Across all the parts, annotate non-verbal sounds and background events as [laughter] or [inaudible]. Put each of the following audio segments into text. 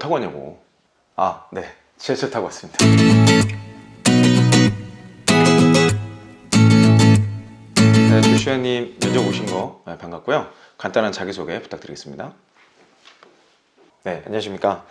타고 왔냐고. 아 네. 지하철 타고 왔습니다. 네, 조슈아님 면접 오신 거 네, 반갑고요. 간단한 자기소개 부탁드리겠습니다. 네 안녕하십니까.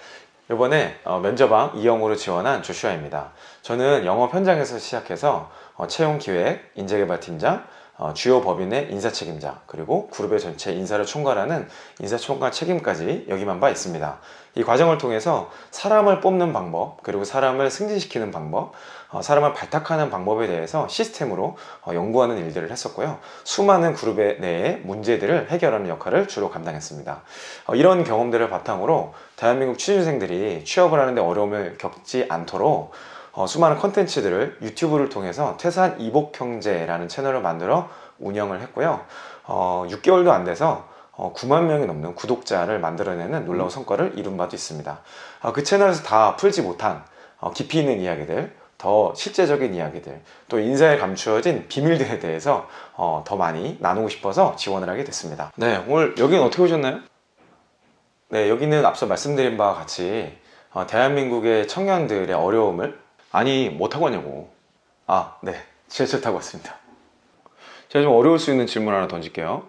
이번에 어, 면접왕 이영호로 지원한 조슈아입니다. 저는 영업 현장에서 시작해서 어, 채용 기획, 인재개발팀장, 어, 주요 법인의 인사 책임자 그리고 그룹의 전체 인사를 총괄하는 인사총괄 책임까지 역임한 바 있습니다. 이 과정을 통해서 사람을 뽑는 방법 그리고 사람을 승진시키는 방법 어, 사람을 발탁하는 방법에 대해서 시스템으로 어, 연구하는 일들을 했었고요. 수많은 그룹의 내의 문제들을 해결하는 역할을 주로 감당했습니다. 어, 이런 경험들을 바탕으로 대한민국 취준생들이 취업을 하는데 어려움을 겪지 않도록 어, 수많은 컨텐츠들을 유튜브를 통해서 퇴사한 이복형제라는 채널을 만들어 운영을 했고요. 어, 6개월도 안 돼서 어, 9만 명이 넘는 구독자를 만들어내는 놀라운 성과를 이룬 바도 있습니다. 아, 그 채널에서 다 풀지 못한 어, 깊이 있는 이야기들, 더 실제적인 이야기들, 또 인사에 감추어진 비밀들에 대해서 어, 더 많이 나누고 싶어서 지원을 하게 됐습니다. 네, 오늘 여기는 어떻게 오셨나요? 네, 여기는 앞서 말씀드린 바와 같이 어, 대한민국의 청년들의 어려움을 아니 뭐 타고 왔냐고. 아 네. 지하철 타고 왔습니다. 제가 좀 어려울 수 있는 질문 하나 던질게요.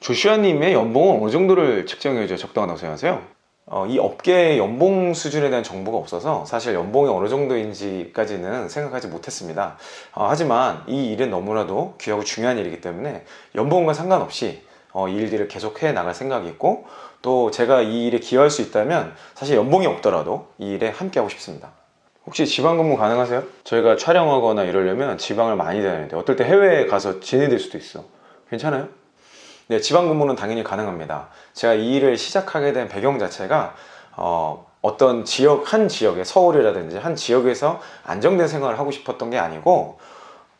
조슈아님의 연봉은 어느 정도를 측정해줘야 적당하다고 생각하세요? 어, 이 업계의 연봉 수준에 대한 정보가 없어서 사실 연봉이 어느 정도인지까지는 생각하지 못했습니다. 어, 하지만 이 일은 너무나도 귀하고 중요한 일이기 때문에 연봉과 상관없이 어, 이 일들을 계속해 나갈 생각이 있고 또 제가 이 일에 기여할 수 있다면 사실 연봉이 없더라도 이 일에 함께 하고 싶습니다 혹시 지방 근무 가능하세요? 저희가 촬영하거나 이러려면 지방을 많이 다니는데 어떨 때 해외에 가서 지내될 수도 있어. 괜찮아요? 네, 지방 근무는 당연히 가능합니다. 제가 이 일을 시작하게 된 배경 자체가 어, 어떤 지역 한 지역에 서울이라든지 한 지역에서 안정된 생활을 하고 싶었던 게 아니고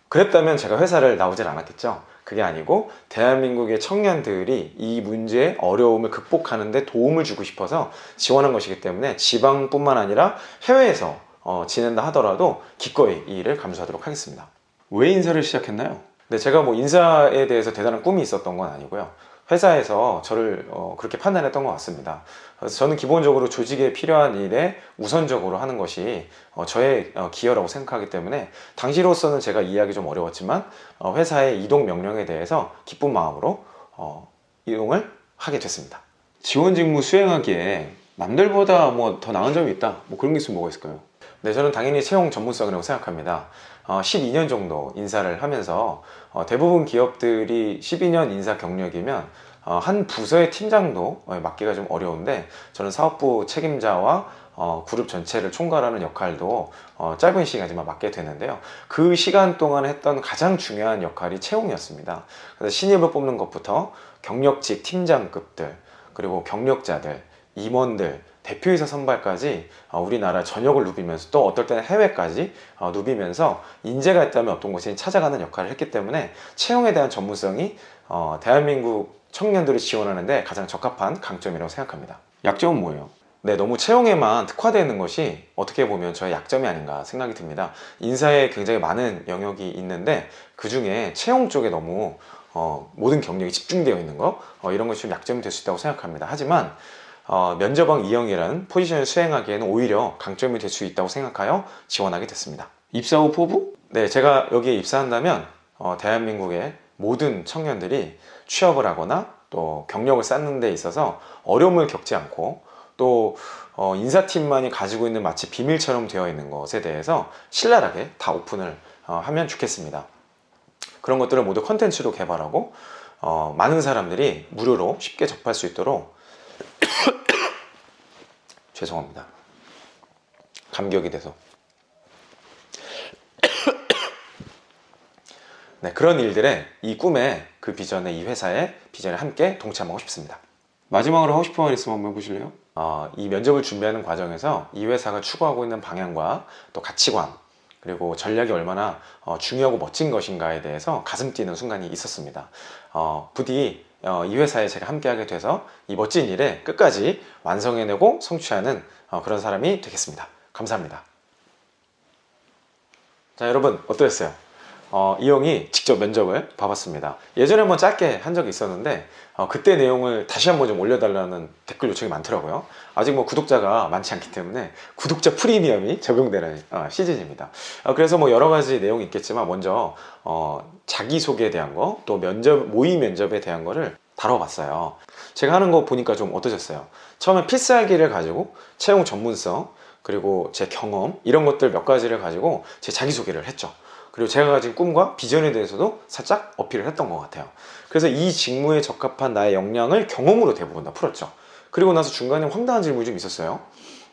그랬다면 제가 회사를 나오질 않았겠죠. 그게 아니고 대한민국의 청년들이 이 문제의 어려움을 극복하는 데 도움을 주고 싶어서 지원한 것이기 때문에 지방뿐만 아니라 해외에서 어, 지낸다 하더라도 기꺼이 이 일을 감수하도록 하겠습니다. 왜 인사를 시작했나요? 네, 제가 뭐 인사에 대해서 대단한 꿈이 있었던 건 아니고요. 회사에서 저를 어, 그렇게 판단했던 것 같습니다. 그래서 저는 기본적으로 조직에 필요한 일에 우선적으로 하는 것이 어, 저의 어, 기여라고 생각하기 때문에 당시로서는 제가 이해하기 좀 어려웠지만 어, 회사의 이동 명령에 대해서 기쁜 마음으로 어, 이동을 하게 됐습니다. 지원 직무 수행하기에 남들보다 뭐 더 나은 점이 있다. 뭐 그런 게 있으면 뭐가 있을까요? 네, 저는 당연히 채용 전문성이라고 생각합니다. 어, 12년 정도 인사를 하면서 어, 대부분 기업들이 12년 인사 경력이면 어, 한 부서의 팀장도 어, 맡기가 좀 어려운데 저는 사업부 책임자와 어, 그룹 전체를 총괄하는 역할도 어, 짧은 시간이지만 맡게 되는데요. 그 시간 동안 했던 가장 중요한 역할이 채용이었습니다. 그래서 신입을 뽑는 것부터 경력직 팀장급들 그리고 경력자들 임원들 대표이사 선발까지 어, 우리나라 전역을 누비면서 또 어떨 때는 해외까지 어, 누비면서 인재가 있다면 어떤 곳에 찾아가는 역할을 했기 때문에 채용에 대한 전문성이 어, 대한민국 청년들을 지원하는데 가장 적합한 강점이라고 생각합니다. 약점은 뭐예요? 네, 너무 채용에만 특화되어 있는 것이 어떻게 보면 저의 약점이 아닌가 생각이 듭니다. 인사에 굉장히 많은 영역이 있는데 그 중에 채용 쪽에 너무 어, 모든 경력이 집중되어 있는 거 어, 이런 것이 좀 약점이 될 수 있다고 생각합니다. 하지만 어, 면접왕 이영이라는 포지션을 수행하기에는 오히려 강점이 될 수 있다고 생각하여 지원하게 됐습니다. 입사 후 포부? 네, 제가 여기에 입사한다면 어, 대한민국의 모든 청년들이 취업을 하거나 또 경력을 쌓는 데 있어서 어려움을 겪지 않고 또 어, 인사팀만이 가지고 있는 마치 비밀처럼 되어 있는 것에 대해서 신랄하게 다 오픈을 어, 하면 좋겠습니다. 그런 것들을 모두 컨텐츠로 개발하고 어, 많은 사람들이 무료로 쉽게 접할 수 있도록 죄송합니다. 감격이 돼서. [coughs] 네, 그런 일들에 이 꿈에 그 비전에 이 회사의 비전에 함께 동참하고 싶습니다. 마지막으로 하고 싶은 말 있으면 한번 해보실래요? 어, 이 면접을 준비하는 과정에서 이 회사가 추구하고 있는 방향과 또 가치관 그리고 전략이 얼마나 어, 중요하고 멋진 것인가에 대해서 가슴 뛰는 순간이 있었습니다. 어, 부디 어, 이 회사에 제가 함께하게 돼서 이 멋진 일에 끝까지 완성해내고 성취하는 어, 그런 사람이 되겠습니다. 감사합니다. 자 여러분 어떠셨어요? 어, 이용이 직접 면접을 봐봤습니다. 예전에 한번 짧게 한 적이 있었는데 어, 그때 내용을 다시 한번 좀 올려달라는 댓글 요청이 많더라고요. 아직 뭐 구독자가 많지 않기 때문에 구독자 프리미엄이 적용되는 어, 시즌입니다. 어, 그래서 뭐 여러 가지 내용이 있겠지만 먼저 어, 자기소개에 대한 거, 또 면접 모의 면접에 대한 거를 다뤄봤어요. 제가 하는 거 보니까 좀 어떠셨어요? 처음에 필살기를 가지고 채용 전문성 그리고 제 경험 이런 것들 몇 가지를 가지고 제 자기소개를 했죠. 그리고 제가 가진 꿈과 비전에 대해서도 살짝 어필을 했던 것 같아요. 그래서 이 직무에 적합한 나의 역량을 경험으로 대부분 다 풀었죠. 그리고 나서 중간에 황당한 질문이 좀 있었어요.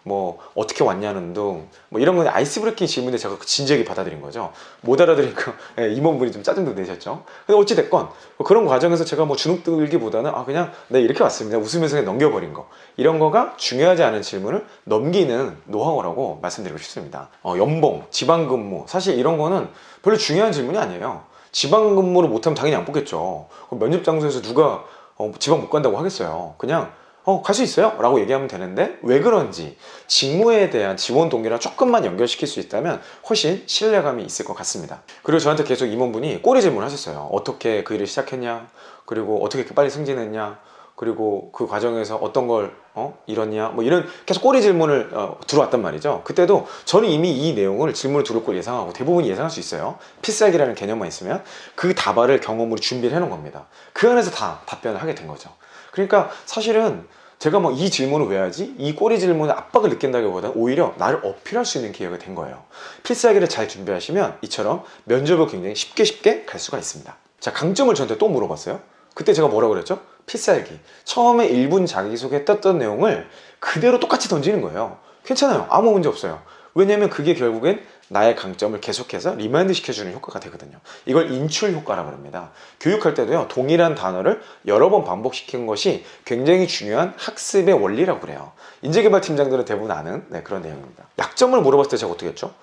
뭐 어떻게 왔냐는 등뭐 이런 건 아이스 브레이킹 질문에 제가 진지하게 받아들인 거죠. 못 알아들으니까 [laughs] 예, 임원분이 좀 짜증도 내셨죠. 근데 어찌 됐건 뭐 그런 과정에서 제가 뭐 주눅 들기보다는 아 그냥 네 이렇게 왔습니다. 웃으면서 그냥 넘겨버린 거 이런 거가 중요하지 않은 질문을 넘기는 노하우라고 말씀드리고 싶습니다. 어, 연봉, 지방근무 사실 이런 거는 별로 중요한 질문이 아니에요. 지방근무를 못하면 당연히 안 뽑겠죠. 면접 장소에서 누가 어, 지방 못 간다고 하겠어요. 그냥 어, 갈 수 있어요? 라고 얘기하면 되는데 왜 그런지 직무에 대한 지원 동기랑 조금만 연결시킬 수 있다면 훨씬 신뢰감이 있을 것 같습니다. 그리고 저한테 계속 임원분이 꼬리 질문을 하셨어요. 어떻게 그 일을 시작했냐? 그리고 어떻게 이렇게 빨리 승진했냐? 그리고 그 과정에서 어떤 걸 어? 이러냐? 뭐 이런 계속 꼬리 질문을 어, 들어왔단 말이죠. 그때도 저는 이미 이 내용을 질문을 들을 걸 예상하고 대부분 예상할 수 있어요. 필살기라는 개념만 있으면 그 답안을 경험으로 준비를 해놓은 겁니다. 그 안에서 다 답변을 하게 된 거죠. 그러니까 사실은 제가 뭐 이 질문을 왜 하지? 이 꼬리 질문에 압박을 느낀다기보다는 오히려 나를 어필할 수 있는 기회가 된 거예요. 필살기를 잘 준비하시면 이처럼 면접을 굉장히 쉽게 쉽게 갈 수가 있습니다. 자, 강점을 저한테 또 물어봤어요. 그때 제가 뭐라고 그랬죠? 필살기. 처음에 1분 자기소개 떴던 내용을 그대로 똑같이 던지는 거예요. 괜찮아요. 아무 문제 없어요. 왜냐면 그게 결국엔 나의 강점을 계속해서 리마인드 시켜주는 효과가 되거든요. 이걸 인출 효과라고 합니다. 교육할 때도요, 동일한 단어를 여러 번 반복시키는 것이 굉장히 중요한 학습의 원리라고 그래요. 인재개발 팀장들은 대부분 아는 네, 그런 내용입니다. 약점을 물어봤을 때 제가 어떻게 했죠?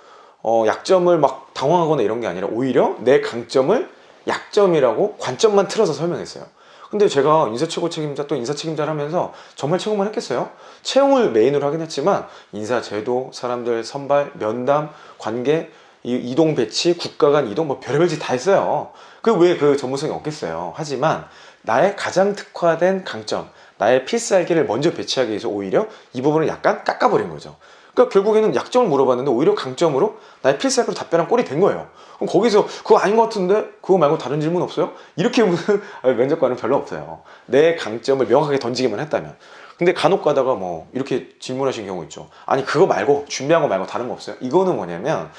어, 약점을 막 당황하거나 이런 게 아니라 오히려 내 강점을 약점이라고 관점만 틀어서 설명했어요. 근데 제가 인사 최고 책임자 또 인사 책임자를 하면서 정말 채용만 했겠어요? 채용을 메인으로 하긴 했지만 인사 제도, 사람들 선발, 면담, 관계, 이- 이동 배치, 국가 간 이동 뭐 별의별 짓 다 했어요. 그 왜 그 전문성이 없겠어요. 하지만 나의 가장 특화된 강점, 나의 필살기를 먼저 배치하기 위해서 오히려 이 부분을 약간 깎아버린 거죠. 그러니까 결국에는 약점을 물어봤는데 오히려 강점으로 나의 필살기로 답변한 꼴이 된 거예요. 그럼 거기서 그거 아닌 것 같은데 그거 말고 다른 질문 없어요? 이렇게 [laughs] 무슨 면접관은 별로 없어요. 내 강점을 명확하게 던지기만 했다면. 근데 간혹 가다가 뭐 이렇게 질문하신 경우 있죠. 아니 그거 말고 준비한 거 말고 다른 거 없어요? 이거는 뭐냐면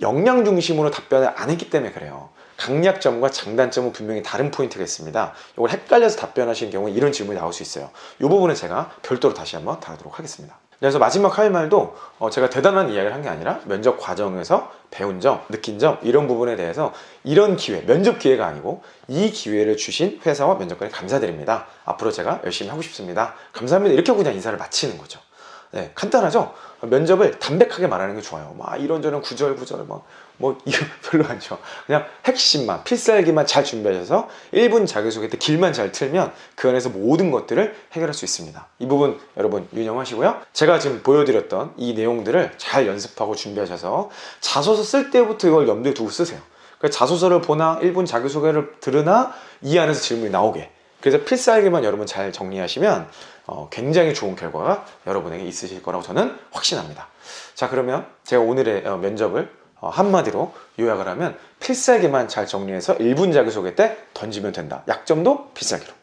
역량 중심으로 답변을 안 했기 때문에 그래요. 강약점과 장단점은 분명히 다른 포인트가 있습니다. 이걸 헷갈려서 답변하시는 경우에 이런 질문이 나올 수 있어요. 이 부분은 제가 별도로 다시 한번 다루도록 하겠습니다. 그래서 마지막 할 말도 어, 제가 대단한 이야기를 한 게 아니라 면접 과정에서 배운 점, 느낀 점 이런 부분에 대해서 이런 기회, 면접 기회가 아니고 이 기회를 주신 회사와 면접관에 감사드립니다. 앞으로 제가 열심히 하고 싶습니다. 감사합니다. 이렇게 그냥 인사를 마치는 거죠. 네, 간단하죠? 면접을 담백하게 말하는 게 좋아요. 막 이런저런 구절구절 막, 뭐, 이거 [laughs] 별로 안 좋아. 그냥 핵심만, 필살기만 잘 준비하셔서 1분 자기소개 때 길만 잘 틀면 그 안에서 모든 것들을 해결할 수 있습니다. 이 부분 여러분 유념하시고요. 제가 지금 보여드렸던 이 내용들을 잘 연습하고 준비하셔서 자소서 쓸 때부터 이걸 염두에 두고 쓰세요. 그러니까 자소서를 보나 1분 자기소개를 들으나 이 안에서 질문이 나오게. 그래서 필살기만 여러분 잘 정리하시면 어, 굉장히 좋은 결과가 여러분에게 있으실 거라고 저는 확신합니다. 자 그러면 제가 오늘의 어, 면접을 어, 한마디로 요약을 하면 필살기만 잘 정리해서 1분 자기소개 때 던지면 된다. 약점도 필살기로.